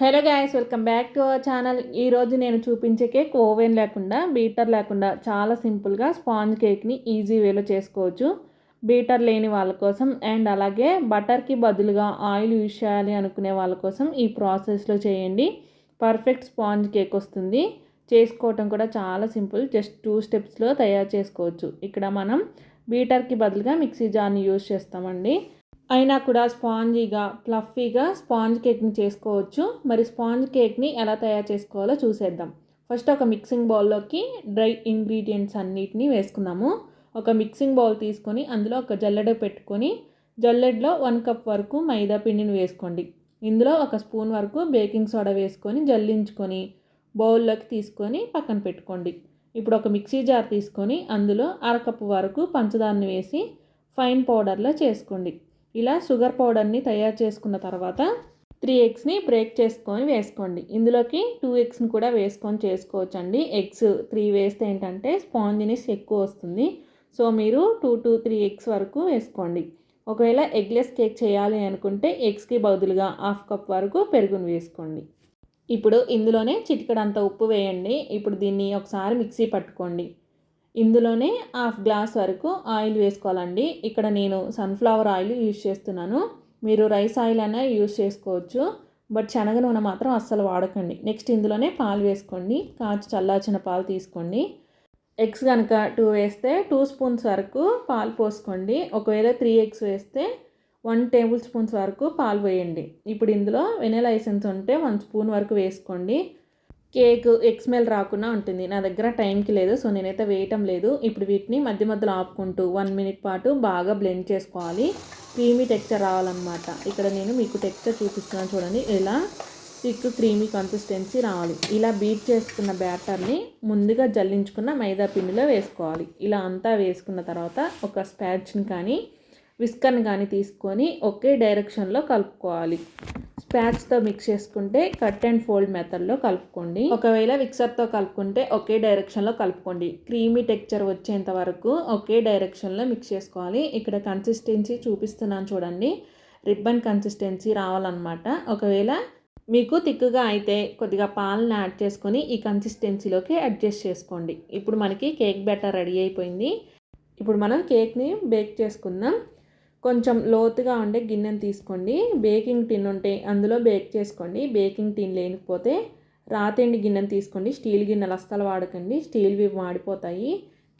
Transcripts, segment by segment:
Hello guys welcome back to our channel ఈరోజు నేను చూపించే కేక్ ఓవెన్ లేకుండా బీటర్ లేకుండా చాలా సింపుల్గా స్పాంజ్ కేక్ని ఈజీ వేలో చేసుకోవచ్చు. బీటర్ లేని వాళ్ళ కోసం అండ్ అలాగే బటర్కి బదులుగా ఆయిల్ యూజ్ చేయాలి అనుకునే వాళ్ళ కోసం ఈ ప్రాసెస్లో చేయండి. పర్ఫెక్ట్ స్పాంజ్ కేక్ వస్తుంది. చేసుకోవటం కూడా చాలా సింపుల్ జస్ట్ టూ స్టెప్స్లో తయారు చేసుకోవచ్చు. ఇక్కడ మనం బీటర్కి బదులుగా మిక్సీ జార్ని యూజ్ చేస్తామండి. అయినా కూడా స్పాంజీగా ఫ్లఫీగా స్పాంజ్ కేక్ని చేసుకోవచ్చు. మరి స్పాంజ్ కేక్ని ఎలా తయారు చేసుకోవాలో చూసేద్దాం. ఫస్ట్ ఒక మిక్సింగ్ బౌల్లోకి డ్రై ఇంగ్రీడియంట్స్ అన్నిటిని వేసుకుందాము ఒక మిక్సింగ్ బౌల్ తీసుకొని అందులో ఒక జల్లెడ పెట్టుకొని జల్లెడలో వన్ కప్ వరకు మైదా పిండిని వేసుకోండి. ఇందులో ఒక స్పూన్ వరకు బేకింగ్ సోడా వేసుకొని జల్లించుకొని బౌల్లోకి తీసుకొని పక్కన పెట్టుకోండి. ఇప్పుడు ఒక మిక్సీ జార్ తీసుకొని అందులో అరకప్పు వరకు పంచదారని వేసి ఫైన్ పౌడర్లో చేసుకోండి. ఇలా షుగర్ పౌడర్ని తయారు చేసుకున్న తర్వాత త్రీ ఎగ్స్ని బ్రేక్ చేసుకొని వేసుకోండి. ఇందులోకి టూ ఎగ్స్ని కూడా వేసుకొని చేసుకోవచ్చు అండి ఎగ్స్ త్రీ వేస్తే ఏంటంటే స్పాంజినెస్ ఎక్కువ వస్తుంది. సో మీరు టూ టు త్రీ ఎగ్స్ వరకు వేసుకోండి. ఒకవేళ ఎగ్లెస్ కేక్ చేయాలి అనుకుంటే ఎగ్స్కి బదులుగా హాఫ్ కప్ వరకు పెరుగును వేసుకోండి. ఇప్పుడు ఇందులోనే చిటికడంత ఉప్పు వేయండి. ఇప్పుడు దీన్ని ఒకసారి మిక్సీ పట్టుకోండి. ఇందులోనే హాఫ్ గ్లాస్ వరకు ఆయిల్ వేసుకోవాలండి. ఇక్కడ నేను సన్ఫ్లవర్ ఆయిల్ యూజ్ చేస్తున్నాను. మీరు రైస్ ఆయిల్ అయినా యూజ్ చేసుకోవచ్చు. బట్ శనగ నూనె మాత్రం అస్సలు వాడకండి. నెక్స్ట్ ఇందులోనే పాలు వేసుకోండి. కాచి చల్లార్చిన పాలు తీసుకోండి. ఎగ్స్ కనుక టూ వేస్తే టూ స్పూన్స్ వరకు పాలు పోసుకోండి. ఒకవేళ త్రీ ఎగ్స్ వేస్తే వన్ టేబుల్ స్పూన్స్ వరకు పాలు వేయండి ఇప్పుడు ఇందులో వెనీలా ఎసెన్స్ ఉంటే వన్ స్పూన్ వరకు వేసుకోండి. కేక్ ఎక్స్మెల్ రాకుండా ఉంటుంది. నా దగ్గర టైంకి లేదు సో నేనైతే వేయటం లేదు. ఇప్పుడు వీటిని మధ్య మధ్యలో ఆపుకుంటూ వన్ మినిట్ పాటు బాగా బ్లెండ్ చేసుకోవాలి. క్రీమీ టెక్స్చర్ రావాలన్నమాట. ఇక్కడ నేను మీకు టెక్స్చర్ చూపిస్తున్నాను చూడండి. ఇలా థిక్ క్రీమీ కన్సిస్టెన్సీ రావాలి. ఇలా బీట్ చేసుకున్న బ్యాటర్ని ముందుగా జల్లించుకున్న మైదా పిండిలో వేసుకోవాలి. ఇలా అంతా వేసుకున్న తర్వాత ఒక స్పాచ్ని కానీ విస్కర్ని కానీ తీసుకొని ఒకే డైరెక్షన్లో కలుపుకోవాలి. స్పాచ్తో మిక్స్ చేసుకుంటే కట్ అండ్ ఫోల్డ్ మెథడ్లో కలుపుకోండి. ఒకవేళ మిక్సర్తో కలుపుకుంటే ఒకే డైరెక్షన్లో కలుపుకోండి. క్రీమీ టెక్చర్ వచ్చేంత వరకు ఒకే డైరెక్షన్లో మిక్స్ చేసుకోవాలి. ఇక్కడ కన్సిస్టెన్సీ చూపిస్తున్నాను చూడండి. రిబ్బన్ కన్సిస్టెన్సీ రావాలన్నమాట. ఒకవేళ మీకు తిక్కుగా అయితే కొద్దిగా పాలను యాడ్ చేసుకొని ఈ కన్సిస్టెన్సీలోకి అడ్జస్ట్ చేసుకోండి. ఇప్పుడు మనకి కేక్ బ్యాటర్ రెడీ అయిపోయింది. ఇప్పుడు మనం కేక్ని బేక్ చేసుకుందాం. కొంచెం లోతుగా ఉండే గిన్నెను తీసుకోండి. బేకింగ్ టిన్ ఉంటే అందులో బేక్ చేసుకోండి. బేకింగ్ టిన్ లేకపోతే రాతెండి గిన్నెను తీసుకోండి. స్టీల్ గిన్నెలు అస్సలు వాడకండి. స్టీల్వి మాడిపోతాయి.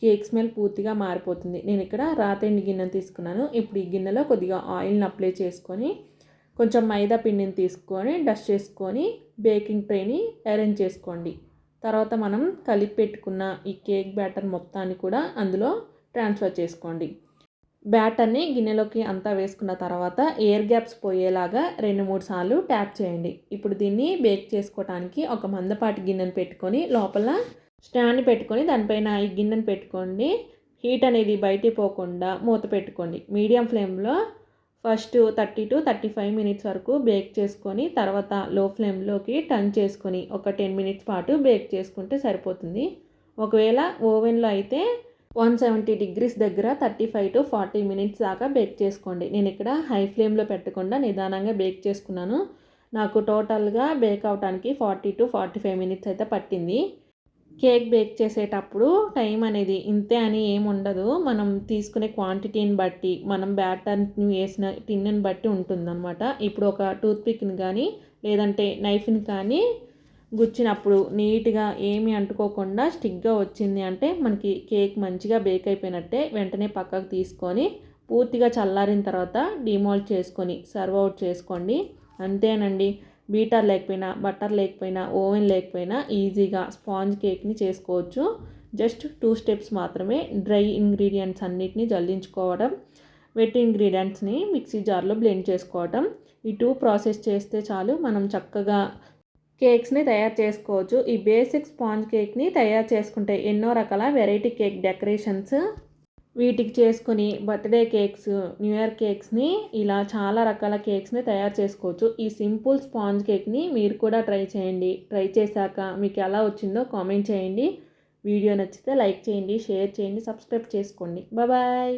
కేక్ స్మెల్ పూర్తిగా మారిపోతుంది. నేను ఇక్కడ రాతెండి గిన్నెను తీసుకున్నాను. ఇప్పుడు ఈ గిన్నెలో కొద్దిగా ఆయిల్ని అప్లై చేసుకొని కొంచెం మైదా పిండిని తీసుకొని డస్ట్ చేసుకొని బేకింగ్ ట్రేని అరేంజ్ చేసుకోండి. తర్వాత మనం కలిపి పెట్టుకున్న ఈ కేక్ బ్యాటర్ మొత్తాన్ని కూడా అందులో ట్రాన్స్ఫర్ చేసుకోండి. బ్యాటర్ని గిన్నెలోకి అంతా వేసుకున్న తర్వాత ఎయిర్ గ్యాప్స్ పోయేలాగా రెండు మూడు సార్లు ట్యాప్ చేయండి. ఇప్పుడు దీన్ని బేక్ చేసుకోవడానికి ఒక మందపాటి గిన్నెను పెట్టుకొని లోపల స్టాండ్ పెట్టుకొని దానిపైన ఈ గిన్నెను పెట్టుకోండి. హీట్ అనేది బయటికి పోకుండా మూత పెట్టుకోండి. మీడియం ఫ్లేమ్లో first thirty to thirty five minutes వరకు బేక్ చేసుకొని తర్వాత లో ఫ్లేమ్లోకి టర్న్ చేసుకొని ఒక టెన్ మినిట్స్ పాటు బేక్ చేసుకుంటే సరిపోతుంది. ఒకవేళ ఓవెన్లో అయితే వన్ సెవెంటీ డిగ్రీస్ దగ్గర thirty five to forty minutes దాకా బేక్ చేసుకోండి. నేను ఇక్కడ హై ఫ్లేమ్లో పెట్టకుండా నిదానంగా బేక్ చేసుకున్నాను. నాకు టోటల్గా బేక్ అవడానికి forty to forty five minutes అయితే పట్టింది. కేక్ బేక్ చేసేటప్పుడు టైం అనేది ఇంతే అని ఏమి ఉండదు. మనం తీసుకునే క్వాంటిటీని బట్టి మనం బ్యాటర్ని వేసిన టిన్నుని బట్టి ఉంటుందన్నమాట. ఇప్పుడు ఒక టూత్పిక్ని కానీ లేదంటే నైఫ్ని కానీ గుచ్చినప్పుడు నీట్గా ఏమి అంటుకోకుండా స్టిక్గా వచ్చింది అంటే మనకి కేక్ మంచిగా బేక్ అయిపోయినట్టే వెంటనే పక్కకు తీసుకొని పూర్తిగా చల్లారిన తర్వాత డిమోల్డ్ చేసుకొని సర్వ్ అవుట్ చేసుకోండి. అంతేనండి. బీటర్ లేకపోయినా బటర్ లేకపోయినా ఓవెన్ లేకపోయినా ఈజీగా స్పాంజ్ కేక్ని చేసుకోవచ్చు. జస్ట్ టూ స్టెప్స్ మాత్రమే డ్రై ఇంగ్రీడియంట్స్ అన్నిటిని జల్లించుకోవడం వెట్ ఇంగ్రీడియంట్స్ని మిక్సీ జార్లో బ్లెండ్ చేసుకోవడం ఈ టూ ప్రాసెస్ చేస్తే చాలు మనం చక్కగా కేక్స్ని తయారు చేసుకోవచ్చు. ఈ బేసిక్ స్పాంజ్ కేక్ని తయారు చేసుకుంటే ఎన్నో రకాల వెరైటీ కేక్ డెకరేషన్స్ వీటికి చేసుకుని బర్త్డే కేక్స్ న్యూ ఇయర్ కేక్స్ని ఇలా చాలా రకాల కేక్స్ని తయారు చేసుకోవచ్చు. ఈ సింపుల్ స్పాంజ్ కేక్ని మీరు కూడా ట్రై చేయండి. ట్రై చేశాక మీకు ఎలా వచ్చిందో కామెంట్ చేయండి. వీడియో నచ్చితే లైక్ చేయండి షేర్ చేయండి సబ్స్క్రైబ్ చేసుకోండి. బాయ్